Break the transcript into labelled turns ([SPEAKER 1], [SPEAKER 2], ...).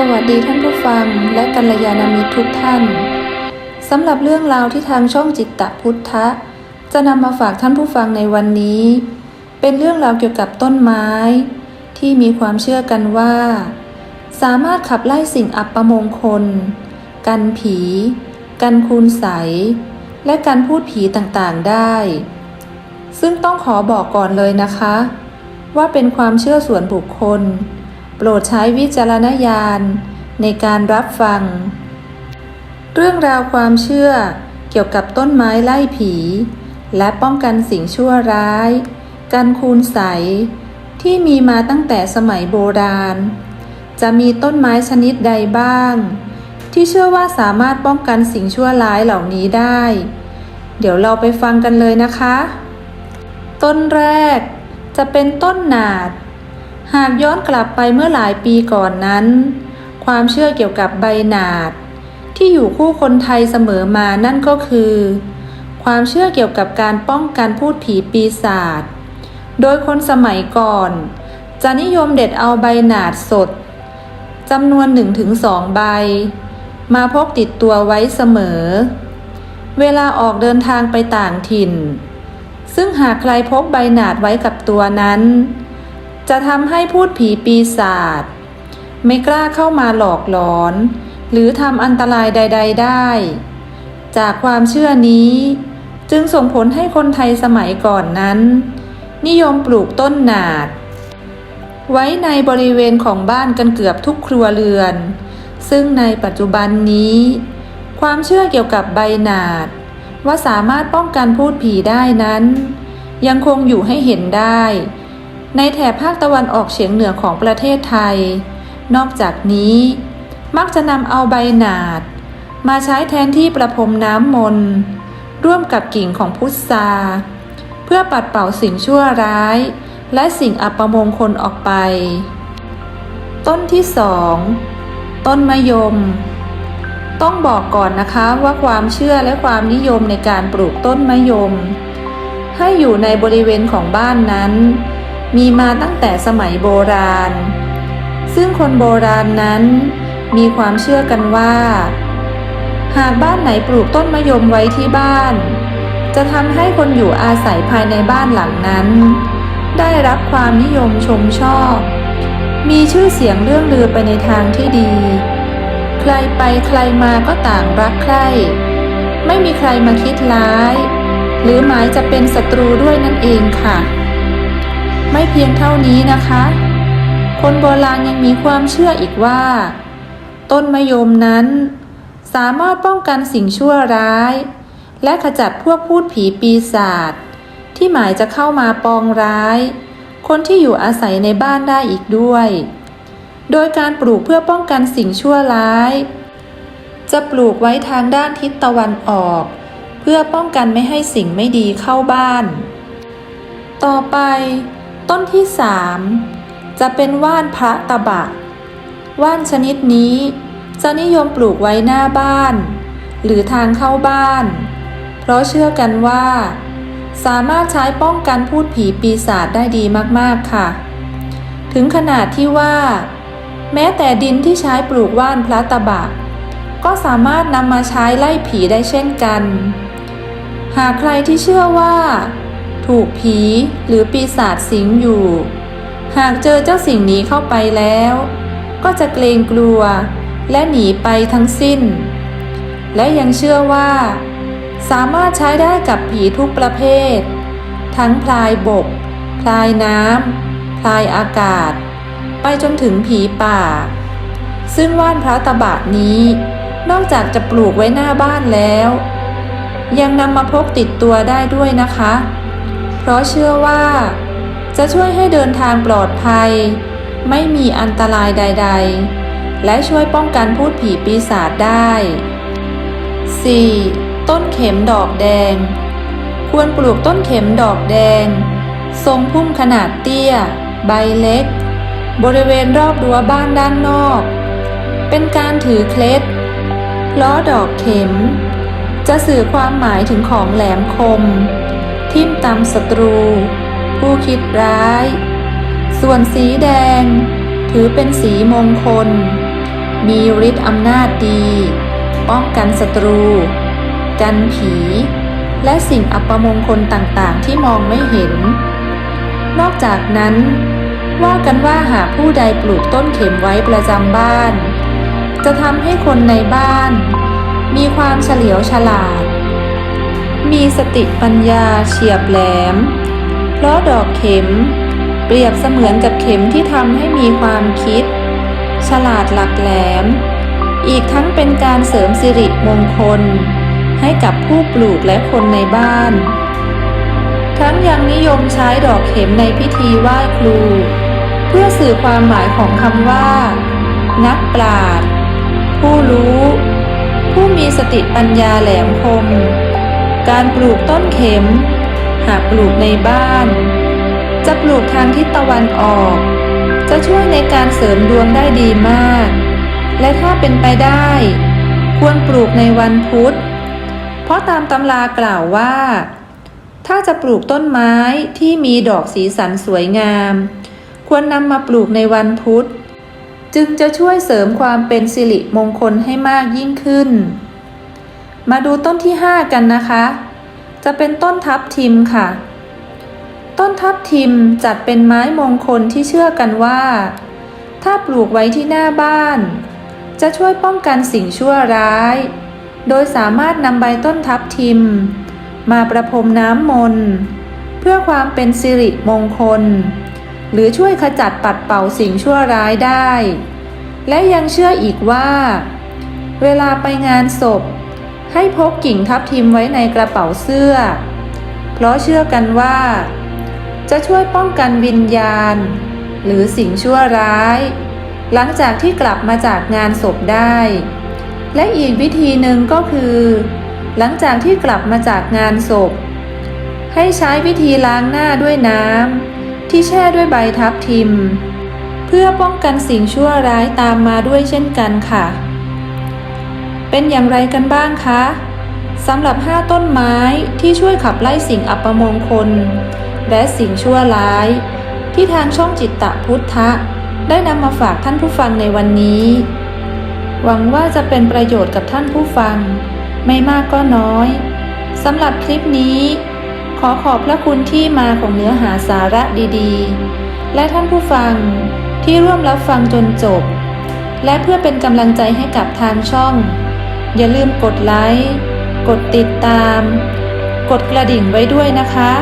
[SPEAKER 1] สวัสดีท่านผู้ฟังและกัลยาณมิตรทุกท่านสำหรับเรื่องราวที่ทางช่องจิตตะพุทธะ จะนำมาฝากท่านผู้ฟังในวันนี้ เป็นเรื่องราวเกี่ยวกับต้นไม้ ที่มีความเชื่อกันว่า สามารถขับไล่สิ่งอัปมงคล กันผี กันคูณใส และกันพูดผีต่างๆได้ ซึ่งต้องขอบอกก่อนเลยนะคะ ว่าเป็นความเชื่อส่วนบุคคล โปรดใช้วิจารณญาณในการรับฟัง เรื่องราวความเชื่อเกี่ยวกับต้นไม้ไล่ผี และป้องกันสิ่งชั่วร้ายกันคูณใส ที่มีมาตั้งแต่สมัยโบราณ จะมีต้นไม้ชนิดใดบ้าง ที่เชื่อว่าสามารถป้องกันสิ่งชั่วร้ายเหล่านี้ได้ เดี๋ยวเราไปฟังกันเลยนะคะ ต้นแรกจะเป็นต้นหนาด หากย้อนกลับไปเมื่อหลายปีก่อนนั้น ความเชื่อเกี่ยวกับใบหนาด ที่อยู่คู่คนไทยเสมอมานั่นก็คือ ความเชื่อเกี่ยวกับการป้องกันพูดผีปีศาจโดยคนสมัยก่อน จะนิยมเด็ดเอาใบหนาดสดจำนวนหนึ่งถึงสองใบ มาพกติดตัวไว้เสมอ เวลาออกเดินทางไปต่างถิ่น ซึ่งหากใครพกใบหนาดไว้กับตัวนั้น จะทำให้พูดผีปีศาจไม่กล้าเข้ามาหลอกหลอน หรือทำอันตรายใด ๆได้ จากความเชื่อนี้ จึงส่งผลให้คนไทยสมัยก่อนนั้น นิยมปลูกต้นหนาด ไว้ในบริเวณของบ้านกันเกือบทุกครัวเรือน ซึ่งในปัจจุบันนี้ ความเชื่อเกี่ยวกับใบหนาด ว่าสามารถป้องกันพูดผีได้นั้น ยังคงอยู่ให้เห็นได้ ในแถบภาคตะวันออกเฉียงเหนือของประเทศไทย นอกจากนี้ มักจะนำเอาใบหนาด มาใช้แทนที่ประพรมน้ำมนต์ร่วมกับกิ่งของพุทราเพื่อปัดเป่าสิ่งชั่วร้าย และสิ่งอัปมงคลออกไป ต้นที่สองต้นมะยม ต้องบอกก่อนนะคะว่าความเชื่อและความนิยมในการปลูกต้นมะยม ให้อยู่ในบริเวณของบ้านนั้น มีมาตั้งแต่สมัยโบราณ ซึ่งคนโบราณนั้นมีความเชื่อกันว่า หากบ้านไหนปลูกต้นมะยมไว้ที่บ้าน จะทำให้คนอยู่อาศัยภายในบ้านหลังนั้น ได้รับความนิยมชมชอบ มีชื่อเสียงเรื่องลือไปในทางที่ดี ใครไปใครมาก็ต่างรักใคร่ไม่มีใครมาคิดร้าย หรือหมายจะเป็นศัตรูด้วยนั่นเองค่ะ ไม่เพียงเท่านี้นะคะ คนโบราณยังมีความเชื่ออีกว่า ต้นมะยมนั้น สามารถป้องกันสิ่งชั่วร้าย และขจัดพวกพูดผีปีศาจที่หมายจะเข้ามาปองร้าย คนที่อยู่อาศัยในบ้านได้อีกด้วย โดยการปลูกเพื่อป้องกันสิ่งชั่วร้าย จะปลูกไว้ทางด้านทิศตะวันออก เพื่อป้องกันไม่ให้สิ่งไม่ดีเข้าบ้าน ต่อไป ต้นที่สามจะเป็นว่านพระตะบะ ว่านชนิดนี้ จะนิยมปลูกไว้หน้าบ้าน หรือทางเข้าบ้าน เพราะเชื่อกันว่า สามารถใช้ป้องกันพูดผีปีศาจได้ดีมากๆค่ะ ถึงขนาดที่ว่า แม้แต่ดินที่ใช้ปลูกว่านพระตะบะ ก็สามารถนำมาใช้ไล่ผีได้เช่นกัน หากใครที่เชื่อว่า ถูกผีหรือปีศาจสิงอยู่ หากเจอเจ้าสิ่งนี้เข้าไปแล้ว ก็จะเกรงกลัวและหนีไปทั้งสิ้น และยังเชื่อว่า สามารถใช้ได้กับผีทุกประเภท ทั้งพลายบก พลายน้ำพลายอากาศ ไปจนถึงผีป่า ซึ่งว่านพระตะบะนี้ นอกจากจะปลูกไว้หน้าบ้านแล้ว ยังนำมาพกติดตัวได้ด้วยนะคะ ราะเชื่อว่า จะช่วยให้เดินทางปลอดภัย ไม่มีอันตรายใด ๆ และช่วยป้องกันพูดผีปีศาจได้ 4. ต้นเข็มดอกแดง ควรปลูกต้นเข็มดอกแดง ทรงพุ่มขนาดเตี้ย ใบเล็ก บริเวณรอบรั้วบ้านด้านนอก เป็นการถือเคล็ดล้อดอกเข็ม จะสื่อความหมายถึงของแหลมคม ทิ่มตำศัตรู ผู้คิดร้าย ส่วนสีแดง ถือเป็นสีมงคลมมีฤทธิ์อำนาจดี ป้องกันศัตรู กันผี และสิ่งอัปมงคลต่างๆ ที่มองไม่เห็น นอกจากนั้น ว่ากันว่าหากผู้ใดปลูกต้นเข็มไว้ประจำบ้าน จะทำให้คนในบ้าน มีความเฉลียวฉลาด มีสติปัญญาเฉียบแหลม เพราะดอกเข็ม เปรียบเสมือนกับเข็มที่ทำให้มีความคิด ฉลาดหลักแหลม อีกทั้งเป็นการเสริมสิริมงคล ให้กับผู้ปลูกและคนในบ้าน ทั้งยังนิยมใช้ดอกเข็มในพิธีไหว้ครู เพื่อสื่อความหมายของคำว่า นักปราชญ์ผู้รู้ ผู้มีสติปัญญาแหลมคม การปลูกต้นเข็ม หากปลูกในบ้าน จะปลูกทางทิศตะวันออก จะช่วยในการเสริมดวงได้ดีมาก และถ้าเป็นไปได้ ควรปลูกในวันพุธ เพราะตามตำรากล่าวว่า ถ้าจะปลูกต้นไม้ที่มีดอกสีสันสวยงาม ควรนำมาปลูกในวันพุธ จึงจะช่วยเสริมความเป็นสิริมงคลให้มากยิ่งขึ้น มาดูต้นที่ 5 กันนะคะ จะเป็นต้นทับทิมค่ะ ต้นทับทิมจัดเป็นไม้มงคลที่เชื่อกันว่า ถ้าปลูกไว้ที่หน้าบ้าน จะช่วยป้องกันสิ่งชั่วร้าย โดยสามารถนำใบต้นทับทิม มาประพรมน้ำมนต์เพื่อความเป็นสิริมงคล หรือช่วยขจัดปัดเป่าสิ่งชั่วร้ายได้ และยังเชื่ออีกว่า เวลาไปงานศพ ให้พกกิ่งทับทิมไว้ในกระเป๋าเสื้อ เพราะเชื่อกันว่า จะช่วยป้องกันวิญญาณ หรือสิ่งชั่วร้าย หลังจากที่กลับมาจากงานศพได้ และอีกวิธีหนึ่งก็คือ หลังจากที่กลับมาจากงานศพ ให้ใช้วิธีล้างหน้าด้วยน้ำที่แช่ด้วยใบทับทิม เพื่อป้องกันสิ่งชั่วร้ายตามมาด้วยเช่นกันค่ะ เป็นอย่างไรกันบ้างคะสำหรับ 5 ต้นไม้ที่ช่วยขับไล่สิ่งอัปมงคล และสิ่งชั่วร้าย ที่ทางช่องจิตตะพุทธะ ได้นำมาฝากท่านผู้ฟังในวันนี้ หวังว่าจะเป็นประโยชน์กับท่านผู้ฟัง ไม่มากก็น้อยสำหรับคลิปนี้ ขอขอบพระคุณที่มาของเนื้อหาสาระดีๆ และท่านผู้ฟังที่ร่วมรับฟังจนจบ และเพื่อเป็นกำลังใจให้กับทางช่อง อย่าลืมกดไลค์ กดติดตาม กดกระดิ่งไว้ด้วยนะคะ